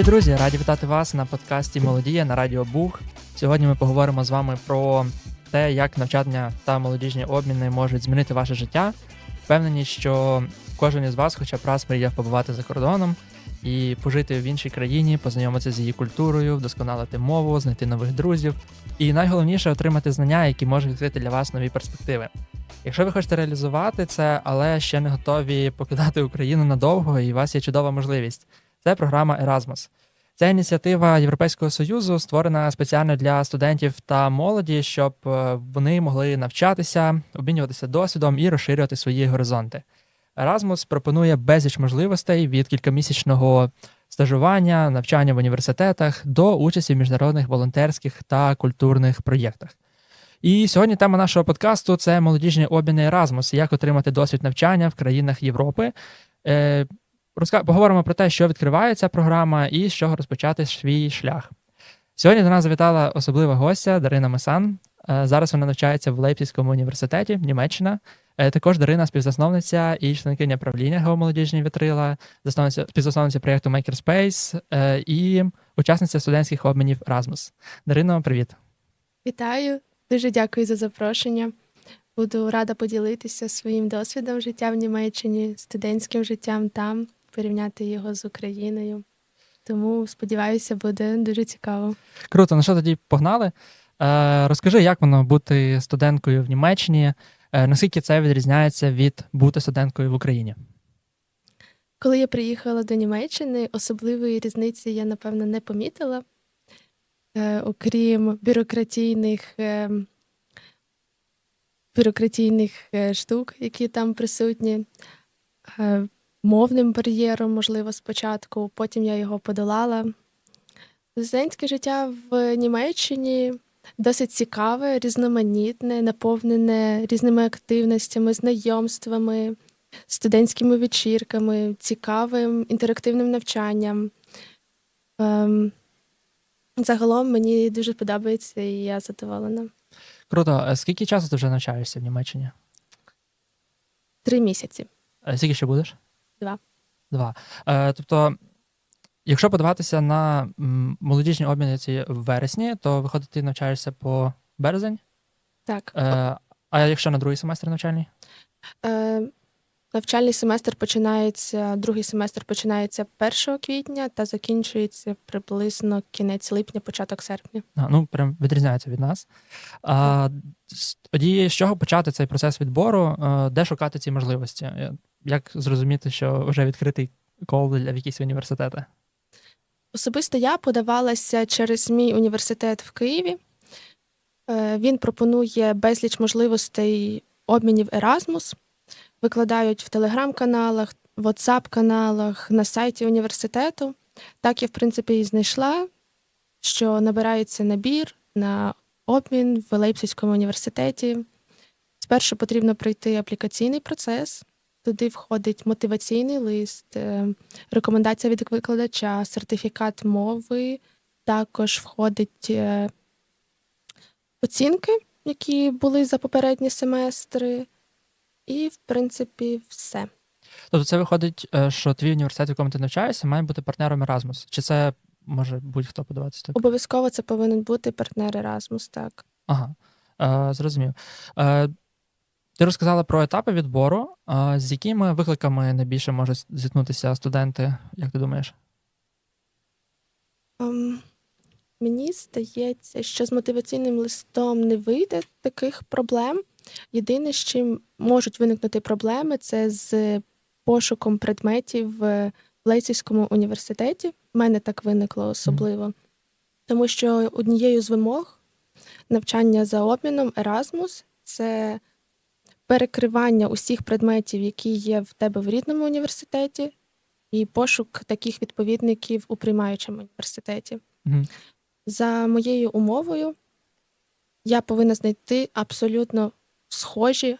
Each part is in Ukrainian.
Привіт, друзі! Раді вітати вас на подкасті Молодія на Радіо Бух. Сьогодні ми поговоримо з вами про те, як навчання та молодіжні обміни можуть змінити ваше життя. Впевнені, що кожен із вас, хоча б раз мріяв побувати за кордоном і пожити в іншій країні, познайомитися з її культурою, вдосконалити мову, знайти нових друзів. І найголовніше отримати знання, які можуть відкрити для вас нові перспективи. Якщо ви хочете реалізувати це, але ще не готові покидати Україну надовго, і у вас є чудова можливість. Це програма Erasmus. Це ініціатива Європейського союзу, створена спеціально для студентів та молоді, щоб е, вони могли навчатися, обмінюватися досвідом і розширювати свої горизонти. Erasmus пропонує безліч можливостей від кількомісячного стажування, навчання в університетах до участі в міжнародних волонтерських та культурних проєктах. І сьогодні тема нашого подкасту це молодіжні обміни Erasmus, як отримати досвід навчання в країнах Європи. Розка- поговоримо про те, що відкриває ця програма і з чого розпочати свій шлях. Сьогодні до нас завітала особлива гостя Дарина Месан. Е, Зараз вона навчається в Лейпцизькому університеті, Німеччина. Е, Також Дарина співзасновниця і членкиня правління Геомолодіжні вітрила, засновниця співзасновниця проєкту Makerspace е, і учасниця студентських обмінів Erasmus. Дарино, привіт. Вітаю, дуже дякую за запрошення. Буду рада поділитися своїм досвідом життя в Німеччині, студентським життям там, порівняти його з Україною. Тому сподіваюся, буде дуже цікаво. Круто, ну що тоді погнали? Е, розкажи, як воно бути студенткою в Німеччині, е, наскільки це відрізняється від бути студенткою в Україні? Коли я приїхала до Німеччини, особливої різниці я, напевно, не помітила, е, окрім бюрократійних, е, бюрократійних штук, які там присутні, е, мовним бар'єром, можливо, спочатку, потім я його подолала. Студентське життя в Німеччині досить цікаве, різноманітне, наповнене різними активностями, знайомствами, студентськими вечірками, цікавим інтерактивним навчанням. Ем, загалом мені дуже подобається і я задоволена. Круто, Е, скільки часу ти вже навчаєшся в Німеччині? Три місяці. Е, Скільки ще будеш? Два. Два. Е, тобто, якщо подаватися на молодіжні обміни ці в вересні, то виходить, ти навчаєшся по березень. Так. Е, а якщо на другий семестр навчальний? Е, навчальний семестр починається, другий семестр починається 1 квітня та закінчується приблизно кінець липня, початок серпня. А, ну, прям відрізняється від нас. А, тоді з чого почати цей процес відбору? Де шукати ці можливості? Е, Як зрозуміти, що вже відкритий кол для якісь університети? Особисто я подавалася через мій університет в Києві. Е, Він пропонує безліч можливостей обмінів Erasmus. Викладають в телеграм-каналах, в WhatsApp-каналах, на сайті університету. Так я, в принципі, і знайшла, що набирається набір на обмін в Лейпцизькому університеті. Спершу потрібно пройти аплікаційний процес. Туди входить мотиваційний лист, е, рекомендація від викладача, сертифікат мови, також входить е, оцінки, які були за попередні семестри, і, в принципі, все. Тобто це виходить, е, що твій університет, в якому ти навчаєшся, має бути партнером Erasmus? Чи це може будь-хто подаватися? тобі? Обов'язково це повинен бути партнер Erasmus, так. Ага, е, зрозумів. Е, ти розказала про етапи відбору. Е, з якими викликами найбільше можуть зіткнутися студенти, як ти думаєш? Ем, мені здається, що з мотиваційним листом не вийде таких проблем. Єдине, з чим можуть виникнути проблеми, це з пошуком предметів в Лейцівському університеті. У мене так виникло особливо. Тому що однією з вимог навчання за обміном Erasmus – це перекривання усіх предметів, які є в тебе в рідному університеті, і пошук таких відповідників у приймаючому університеті. Мгм. За моєю умовою, я повинна знайти абсолютно схожі,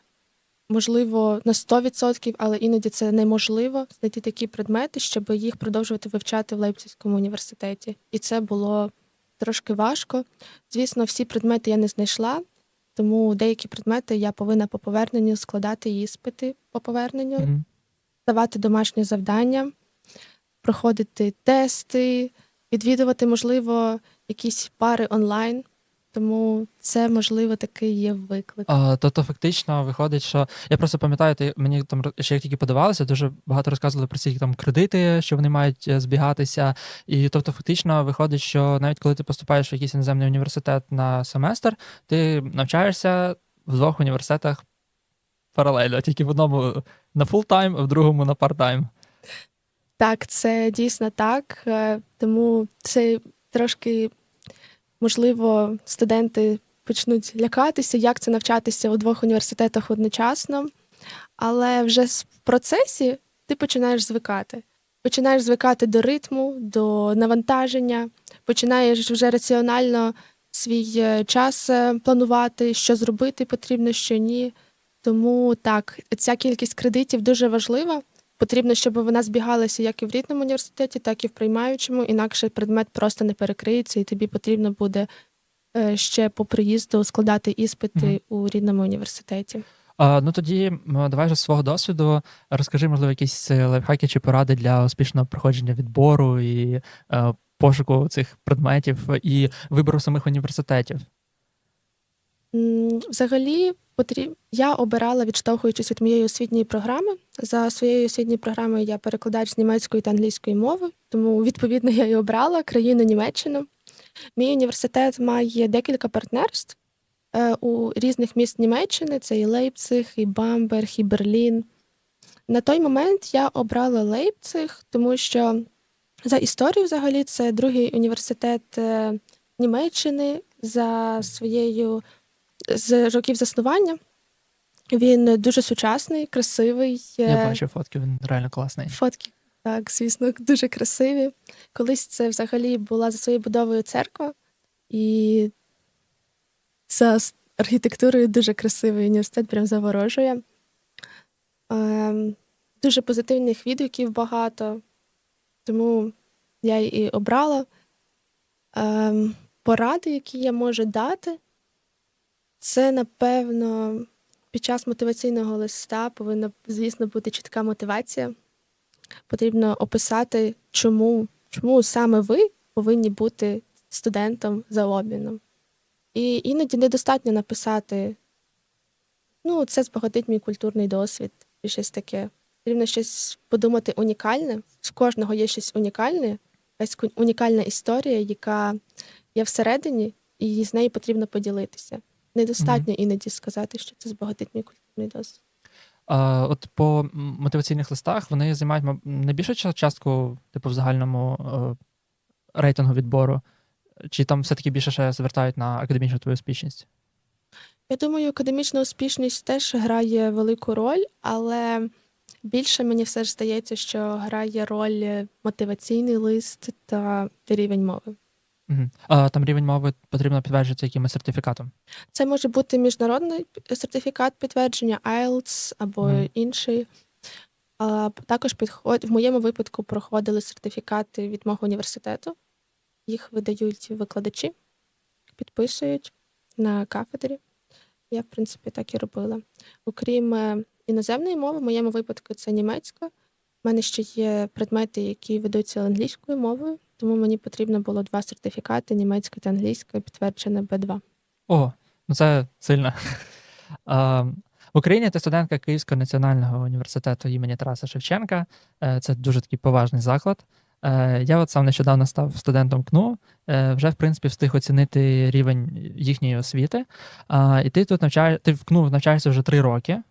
можливо, на 100%, але іноді це неможливо знайти такі предмети, щоб їх продовжувати вивчати в Лейпцизькому університеті. І це було трошки важко. Звісно, всі предмети я не знайшла, тому деякі предмети я повинна по поверненню складати іспити по поверненню, Мгм. давати домашні завдання, проходити тести, відвідувати, можливо, якісь пари онлайн. Тому це, можливо, такий є виклик. А, тобто, фактично виходить, що я просто пам'ятаю, ти мені там ще як тільки подавалося, дуже багато розказували про ці там кредити, що вони мають е, збігатися. І тобто, фактично виходить, що навіть коли ти поступаєш в якийсь іноземний університет на семестр, ти навчаєшся в двох університетах паралельно, тільки в одному на фултайм, а в другому на парттайм. Так, це дійсно так. е, Тому це трошки, можливо, студенти почнуть лякатися, як це навчатися у двох університетах одночасно. Але вже в процесі ти починаєш звикати. Починаєш звикати до ритму, до навантаження, починаєш вже раціонально свій е, час е, планувати, що зробити потрібно, що ні. Тому так, ця кількість кредитів дуже важлива. Потрібно, щоб вона збігалася як і в рідному університеті, так і в приймаючому, інакше предмет просто не перекриється, і тобі потрібно буде е, ще по приїзду складати іспити Мгм. у рідному університеті. А, ну тоді давай же з свого досвіду розкажи, можливо, якісь е, лайфхаки чи поради для успішного проходження відбору і е, пошуку цих предметів і вибору самих університетів. Взагалі, я обирала, відштовхуючись від моєї освітньої програми. За своєю освітньою програмою я перекладач з німецької та англійської мови, тому відповідно я і обрала країну Німеччину. Мій університет має декілька партнерств е, у різних міст Німеччини: це і Лейпциг, і Бамберг, і Берлін. На той момент я обрала Лейпциг, тому що за історію, взагалі, це другий університет е, Німеччини за своєю з років заснування. Він дуже сучасний, красивий. Я е, бачив фотки, він реально класний. Фотки, так, звісно, дуже красиві. Колись це взагалі була за своєю будовою церква, і за архітектурою дуже красивий університет, прям заворожує. Ем, дуже позитивних відгуків багато, тому я і обрала. Ем, поради, які я можу дати, це, напевно, під час мотиваційного листа повинна, звісно, бути чітка мотивація потрібно описати, чому, чому саме ви повинні бути студентом за обміном. І іноді недостатньо написати: ну, це збагатить мій культурний досвід і щось таке. Потрібно щось подумати унікальне. З кожного є щось унікальне, якась унікальна історія, яка є всередині, і з нею потрібно поділитися. Недостатньо іноді сказати, що це збагатить мій культурний досвід. А, от по мотиваційних листах вони займають найбільшу частку, типу, в загальному е, рейтингу відбору, чи там все-таки більше ще звертають на академічну твою успішність? Я думаю, академічна успішність теж грає велику роль, але більше мені все ж здається, що грає роль мотиваційний лист та рівень мови. А там рівень мови потрібно підтверджувати якимось сертифікатом. Це може бути міжнародний сертифікат підтвердження IELTS або Мгм. інший. А також підход... в моєму випадку проходили сертифікати від мого університету. Їх видають викладачі, підписують на кафедрі. Я, в принципі, так і робила. Окрім е, іноземної мови, в моєму випадку це німецька. У мене ще є предмети, які ведуться англійською мовою, тому мені потрібно було два сертифікати: німецька та англійська, підтверджене Б2. О, ну це сильно. В Україні ти студентка Київського національного університету імені Тараса Шевченка. Е, Це дуже такий поважний заклад. Е, Я от сам нещодавно став студентом КНУ, е, вже в принципі встиг оцінити рівень їхньої освіти. І ти тут навчаєш, ти в КНУ навчаєшся вже три роки,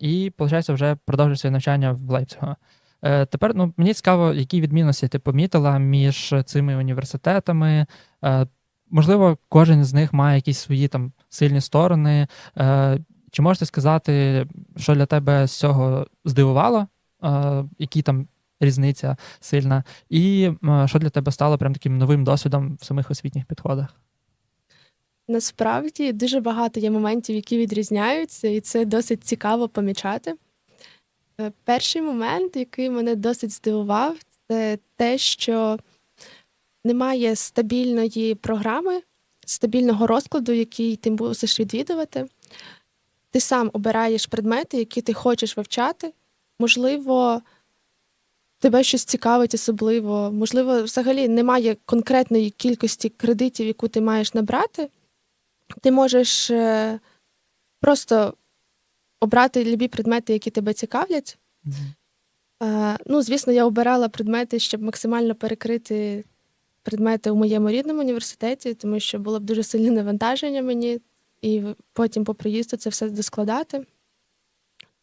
і, виходить, вже продовжуєш своє навчання в Лейпцигу. Е, Тепер ну, мені цікаво, які відмінності ти помітила між цими університетами. Е, Можливо, кожен з них має якісь свої там сильні сторони. Е, Чи можете сказати, що для тебе з цього здивувало? Які там різниця сильна? І що для тебе стало прям таким новим досвідом в самих освітніх підходах? Насправді дуже багато є моментів, які відрізняються, і це досить цікаво помічати. Е, Перший момент, який мене досить здивував, це те, що немає стабільної програми, стабільного розкладу, який ти мусиш відвідувати. Ти сам обираєш предмети, які ти хочеш вивчати. Можливо, тебе щось цікавить особливо. Можливо, взагалі немає конкретної кількості кредитів, яку ти маєш набрати. Ти можеш е, просто обрати любі предмети, які тебе цікавлять. Е, ну, звісно, я обирала предмети, щоб максимально перекрити предмети у моєму рідному університеті, тому що було б дуже сильне навантаження мені, і потім по приїзду це все доскладати.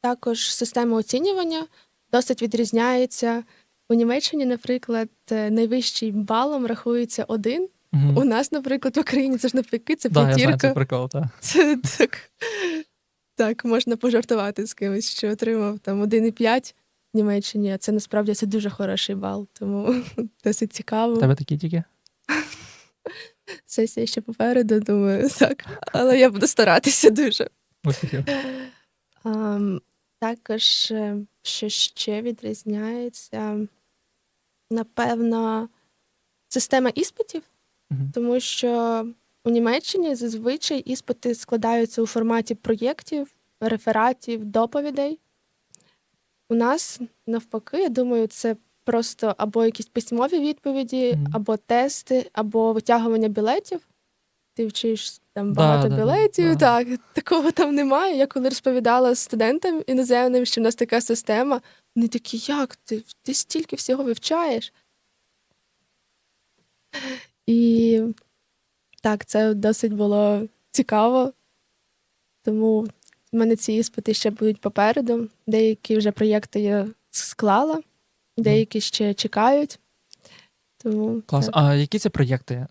Також система оцінювання досить відрізняється. У Німеччині, наприклад, е, найвищим балом рахується один. Мгм. У нас, наприклад, в Україні це ж навпаки, це Да, п'ятірка. це прикол, так. Це так, так, можна пожартувати з кимось, що отримав там 1,5 в Німеччині, а це насправді це дуже хороший бал, тому досить цікаво. Тебе такі тільки? Сесія ще попереду, думаю, так. Але я буду старатися дуже. Успіхів. Також, е, що ще відрізняється, напевно, система іспитів, Мгм. тому що у Німеччині зазвичай іспити складаються у форматі проєктів, рефератів, доповідей. У нас навпаки, я думаю, це просто або якісь письмові відповіді, або тести, або витягування білетів. Ти вчиш там багато да, да, білетів. да. Так, такого там немає. Я коли розповідала студентам іноземним, що в нас така система, вони такі, як ти? Ти стільки всього вивчаєш. І так, це досить було цікаво. Тому в мене ці іспити ще будуть попереду. Деякі вже проєкти я склала, деякі ще чекають. Тому Клас. так. А які це проєкти?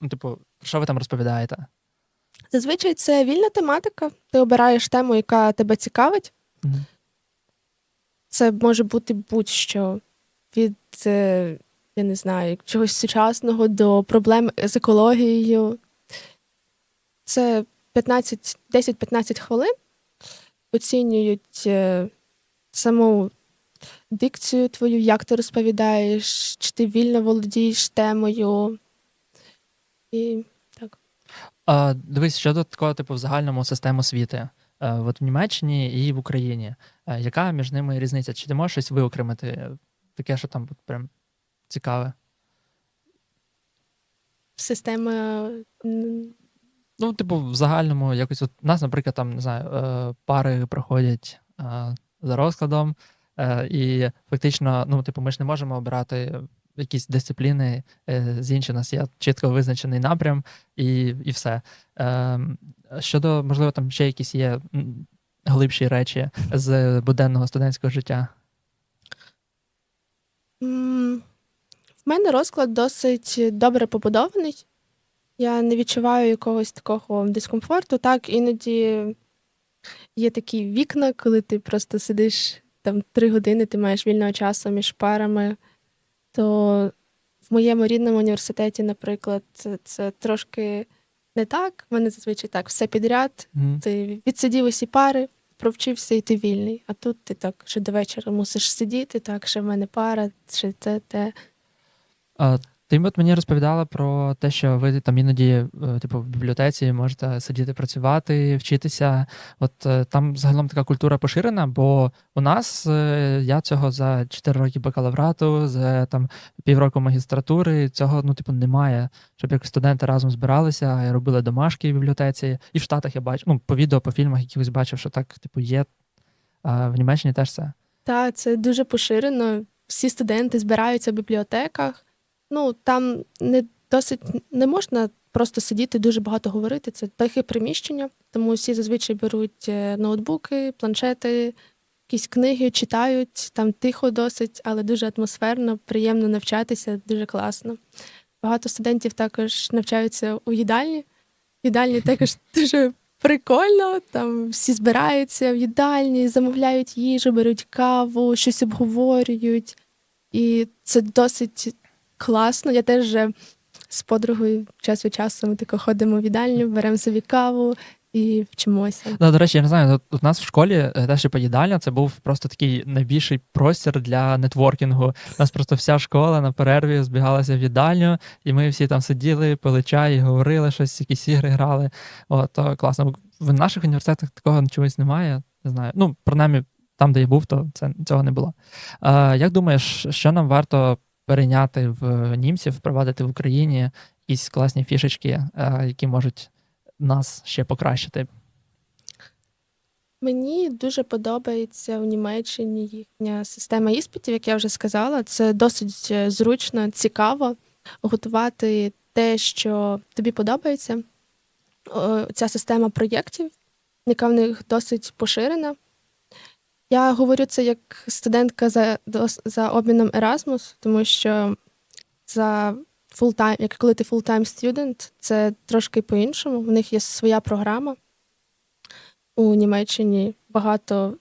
Ну, типу, про що ви там розповідаєте? зазвичай це вільна тематика. Ти обираєш тему, яка тебе цікавить. Мгм. Це може бути будь-що від, е, я не знаю, чогось сучасного до проблем з екологією. Це 15, 10-15 хвилин. Оцінюють е, саму дикцію твою, як ти розповідаєш, чи ти вільно володієш темою. І так. А, дивись, щодо такого, типу, в загальному систему освіти. е, От в Німеччині і в Україні. Е, Яка між ними різниця? Чи ти можеш щось виокремити? Таке, що там прям цікаве? Система Ну, типу, в загальному якось от у нас, наприклад, там не знаю, е, пари проходять е, за розкладом, е, і фактично, ну, типу, ми ж не можемо обирати якісь дисципліни з інших. Нас є чітко визначений напрям, і, і все. Щодо, можливо, там ще якісь є глибші речі з буденного студентського життя. В мене розклад досить добре побудований. Я не відчуваю якогось такого дискомфорту. Так, іноді є такі вікна, коли ти просто сидиш там три години, ти маєш вільного часу між парами. То в моєму рідному університеті, наприклад, це, це трошки не так. В мене зазвичай так, все підряд. Мгм. Ти відсидів усі пари, провчився і ти вільний. А тут ти так ще до вечора мусиш сидіти, так, ще в мене пара, ще те, те. Ти от мені розповідала про те, що ви там іноді, е, типу, в бібліотеці можете сидіти працювати, вчитися. От е, там загалом така культура поширена, бо у нас е, я цього за 4 роки бакалаврату, за там півроку магістратури, цього ну, типу, немає. Щоб як студенти разом збиралися і робили домашки в бібліотеці. І в Штатах я бачу, ну, по відео, по фільмах якихось бачив, що так, типу, є. А в Німеччині теж це. Та це дуже поширено. Всі студенти збираються в бібліотеках. Ну там не досить не можна просто сидіти, дуже багато говорити. Це тихе приміщення, тому всі зазвичай беруть е, ноутбуки, планшети, якісь книги, читають. Там тихо досить, але дуже атмосферно, приємно навчатися, дуже класно. Багато студентів також навчаються у їдальні. В їдальні також дуже прикольно. Там всі збираються в їдальні, замовляють їжу, беруть каву, щось обговорюють. І це досить класно. Я теж вже з подругою час від часу ми тако ходимо в їдальню, беремо собі каву і вчимося. Да, до речі, я не знаю, у нас в школі е, теж і поїдальня це був просто такий найбільший простір для нетворкінгу. У нас просто вся школа на перерві збігалася в їдальню, і ми всі там сиділи, пили чай, говорили щось, якісь ігри грали. От, то класно. В наших університетах такого чогось немає. Не знаю. Ну, принаймні, там, де я був, то це, цього не було. Е, як думаєш, що нам варто перейняти в німців, впровадити в Україні якісь класні фішечки, е, які можуть нас ще покращити? Мені дуже подобається в Німеччині їхня система іспитів, як я вже сказала. Це досить е, зручно, цікаво готувати те, що тобі подобається. Ця система проєктів, яка в них досить поширена. Я говорю це як студентка за, за обміном Erasmus, тому що за full-time, як коли ти full-time student, це трошки по-іншому. У них є своя програма у Німеччині багато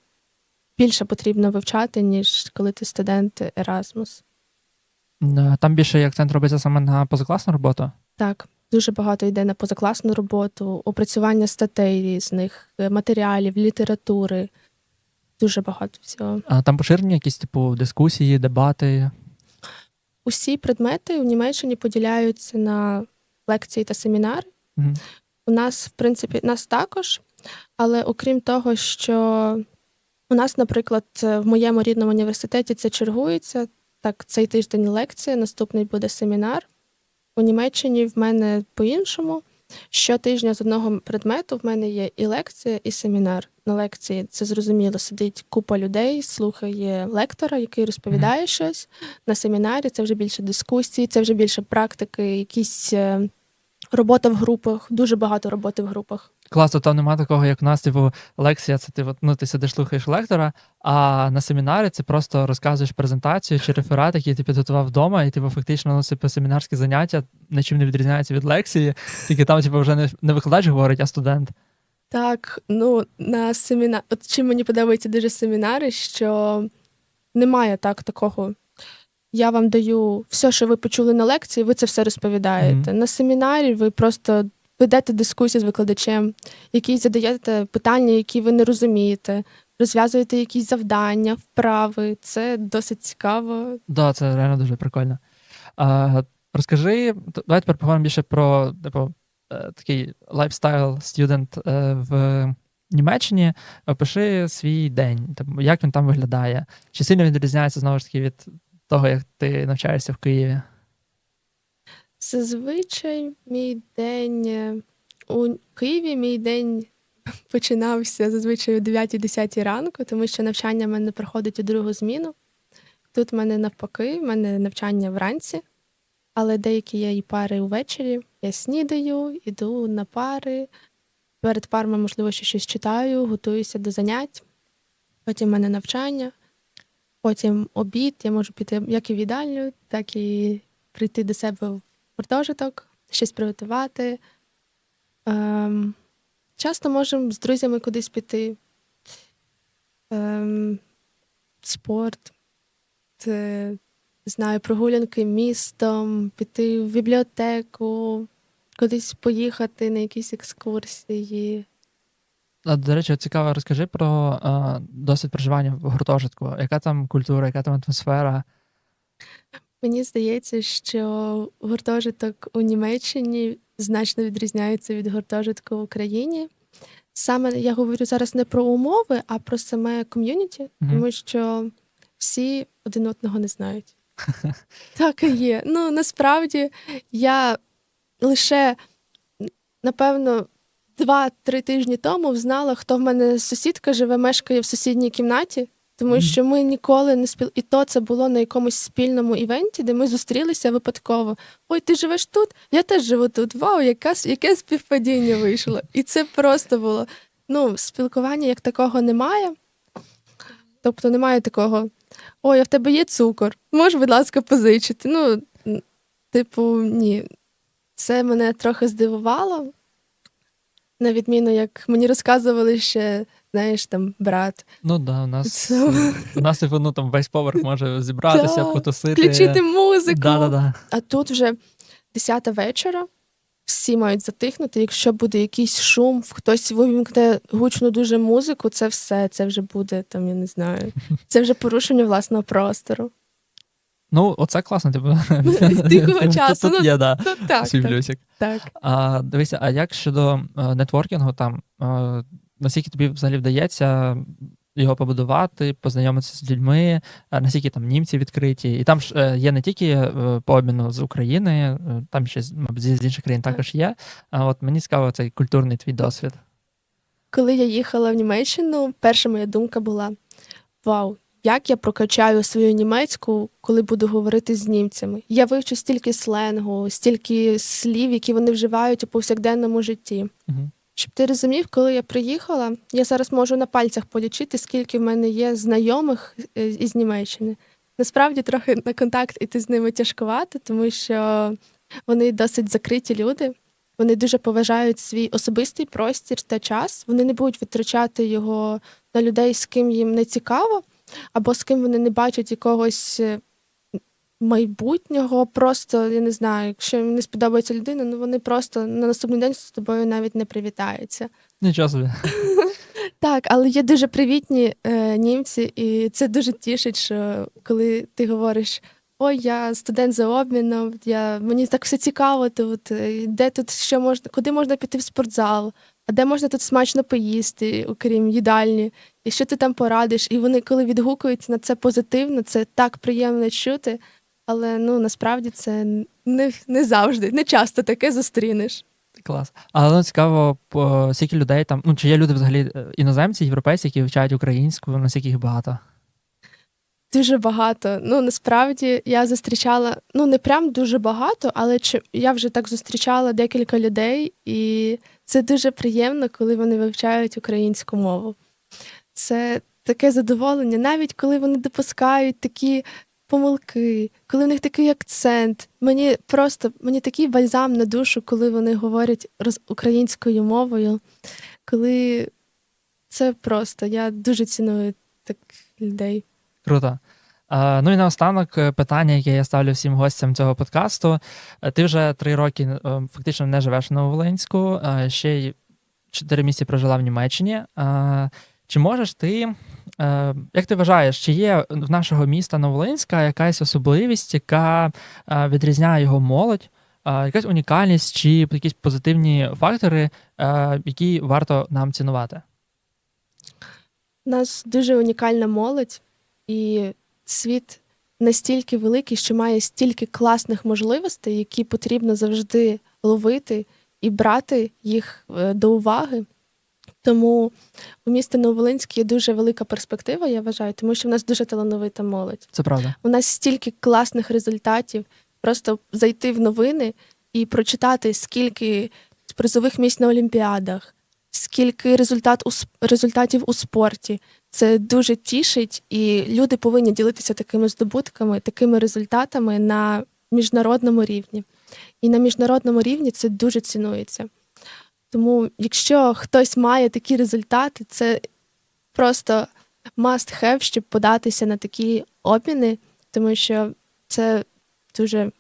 більше потрібно вивчати, ніж коли ти студент Erasmus. Е, Там більше акцент робиться саме на позакласну роботу. Так, дуже багато йде на позакласну роботу, опрацювання статей різних, е, матеріалів, літератури. Дуже багато всього. А там поширені якісь типу дискусії, дебати. Усі предмети у Німеччині поділяються на лекції та семінари. Мгм. У нас, в принципі, нас також, але окрім того, що у нас, наприклад, в моєму рідному університеті це чергується. Так, цей тиждень лекція, наступний буде семінар. У Німеччині в мене по-іншому. Щотижня з одного предмету в мене є і лекція, і семінар. На лекції це зрозуміло, сидить купа людей, слухає лектора, який розповідає щось. На семінарі це вже більше дискусії, це вже більше практики, якісь е, робота в групах, дуже багато роботи в групах. Класно, там нема такого, як у нас, типу, лекція, це ти, ну, ти сидиш, слухаєш лектора, а на семінарі це просто розказуєш презентацію чи реферат, який ти підготував вдома, і типу, фактично ну, типу, семінарські заняття нічим не відрізняються від лекції, тільки там, типу, вже не, не викладач говорить, а студент. Так, ну на семінар. От чим мені подобаються дуже семінари, що немає так такого. Я вам даю все, що ви почули на лекції, ви це все розповідаєте. На семінарі ви просто ведете дискусію з викладачем, який задаєте питання, які ви не розумієте, розв'язуєте якісь завдання, вправи. Це досить цікаво. Да, це реально дуже прикольно. А, розкажи, давай тепер поговоримо більше про типу, е, такий лайфстайл студент е, в Німеччині. Опиши свій день, типу, як він там виглядає. Чи сильно він відрізняється знову ж таки від того, як ти навчаєшся в Києві? Зазвичай мій день е, у Києві мій день починався зазвичай о 9-10 ранку, тому що навчання в мене проходить у другу зміну. Тут в мене навпаки, в мене навчання вранці, але деякі є і пари увечері. Я снідаю, іду на пари. Перед парами, можливо, ще щось читаю, готуюся до занять. Потім в мене навчання, потім обід. Я можу піти як і в їдальню, так і прийти до себе в гуртожиток, щось приготувати. Ем, часто можемо з друзями кудись піти. Ем, спорт, це, знаю, прогулянки містом, піти в бібліотеку, кудись поїхати на якісь екскурсії. До речі, цікаво, розкажи про е, досвід проживання в гуртожитку. Яка там культура, яка там атмосфера? Мені здається, що гуртожиток у Німеччині значно відрізняється від гуртожитку в Україні. Саме я говорю зараз не про умови, а про саме ком'юніті, Мгм. тому що всі один одного не знають. Так і є. Ну насправді я лише напевно два-три тижні тому знала, хто в мене сусідка живе, мешкає в сусідній кімнаті. Тому що ми ніколи не спіл... І то це було на якомусь спільному івенті, де ми зустрілися випадково. Ой, ти живеш тут? Я теж живу тут. Вау, яка... яке співпадіння вийшло. І це просто було. Ну, спілкування як такого немає. Тобто немає такого: ой, а в тебе є цукор, можеш, будь ласка, позичити. Ну, типу, ні. Це мене трохи здивувало. На відміну, як мені розказували ще, знаєш, там брат. Ну да, у нас у нас типу, ну, там весь поверх може зібратися, потусити. Включити музику. Да, да, да. А тут вже 10 вечора, всі мають затихнути. Якщо буде якийсь шум, хтось вимкне гучну дуже музику, це все, це вже буде там, я не знаю. Це вже порушення власного простору. Ну, оце класно, типу. Тихого часу, Тут ну, є, да, Ну так, свій плюсик. так. А дивися, а як щодо е, нетворкінгу, там е, наскільки тобі взагалі вдається його побудувати, познайомитися з людьми, е, наскільки там німці відкриті. І там ж є не тільки по обміну з України, там ще з- мабуть, з інших країн також є. А от мені цікаво цей культурний твій досвід. Коли я їхала в Німеччину, перша моя думка була: Вау, як я прокачаю свою німецьку, коли буду говорити з німцями. Я вивчу стільки сленгу, стільки слів, які вони вживають у повсякденному житті. Мгм. Щоб ти розумів, коли я приїхала, я зараз можу на пальцях полічити, скільки в мене є знайомих е, із Німеччини. Насправді трохи на контакт іти з ними тяжкувати, тому що вони досить закриті люди. Вони дуже поважають свій особистий простір та час. Вони не будуть витрачати його на людей, з ким їм не цікаво, або з ким вони не бачать якогось е, майбутнього. Просто я не знаю, якщо їм не сподобається людина, ну вони просто на наступний день з тобою навіть не привітаються. Нічого собі. Так, але є дуже привітні е, німці, і це дуже тішить, що коли ти говориш. Ой, я студент за обміном, я, мені так все цікаво тут. е, Де тут що можна, куди можна піти в спортзал, а де можна тут смачно поїсти, окрім їдальні, і що ти там порадиш? І вони, коли відгукуються на це позитивно, це так приємно чути. Але ну насправді це не, не завжди, не часто таке зустрінеш. Клас. Але ну, цікаво, по скільки людей там, ну чи є люди взагалі е, іноземці, європейці, які вивчають українську, наскільки їх багато. Дуже багато. Ну насправді я зустрічала ну не прям дуже багато, але чи я вже так зустрічала декілька людей, і це дуже приємно, коли вони вивчають українську мову. Це таке задоволення, навіть коли вони допускають такі помилки, коли в них такий акцент. Мені просто мені такий бальзам на душу, коли вони говорять українською мовою. Коли це просто я дуже ціную таких людей. Круто. Ну і наостанок е, питання, яке я ставлю всім гостям цього подкасту. Е, Ти вже три роки е, фактично не живеш в Нововолинську, ще й чотири місяці прожила в Німеччині. Чи можеш ти, е, як ти вважаєш, чи є в нашого міста Нововолинська якась особливість, яка е, відрізняє його молодь? е, Якась унікальність чи якісь позитивні фактори, які варто нам цінувати? У нас дуже унікальна молодь, і світ настільки великий, що має стільки класних можливостей, які потрібно завжди ловити і брати їх до уваги. Тому у місті Нововолинськ є дуже велика перспектива, я вважаю, тому що в нас дуже талановита молодь. Це правда. У нас стільки класних результатів. Просто зайти в новини і прочитати, скільки призових місць на Олімпіадах, скільки результат у, результатів у спорті. Це дуже тішить, і люди повинні ділитися такими здобутками, такими результатами на міжнародному рівні. І на міжнародному рівні це дуже цінується. Тому, якщо хтось має такі результати, це просто must have, щоб податися на такі обміни, тому що це дуже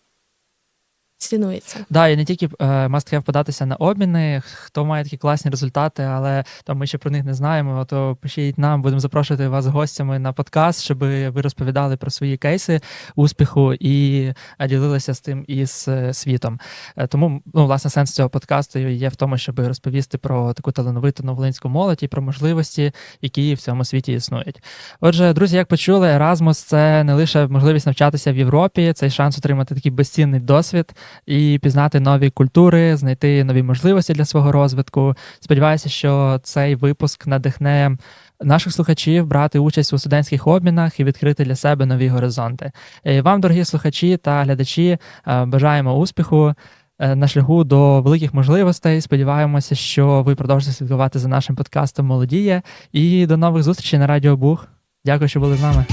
цінується. Да, і не тільки have податися на обміни, хто має такі класні результати, але там ми ще про них не знаємо. То пишіть нам, будемо запрошувати вас гостями на подкаст, щоб ви розповідали про свої кейси успіху і е, ділилися з тим із е, світом. Е, Тому, ну, власне, сенс цього подкасту є в тому, щоб розповісти про таку талановиту новолинську молодь і про можливості, які в цьому світі існують. Отже, друзі, як почули, Erasmus – це не лише можливість навчатися в Європі, це й шанс отримати такий безцінний досвід і пізнати нові культури, знайти нові можливості для свого розвитку. Сподіваюся, що цей випуск надихне наших слухачів брати участь у студентських обмінах і відкрити для себе нові горизонти. Е, Вам, дорогі слухачі та глядачі, е, бажаємо успіху. е, На шляху до великих можливостей. Сподіваємося, що ви продовжите слідкувати за нашим подкастом Молодіє. І до нових зустрічей на Радіо Бух. Дякую, що були з нами.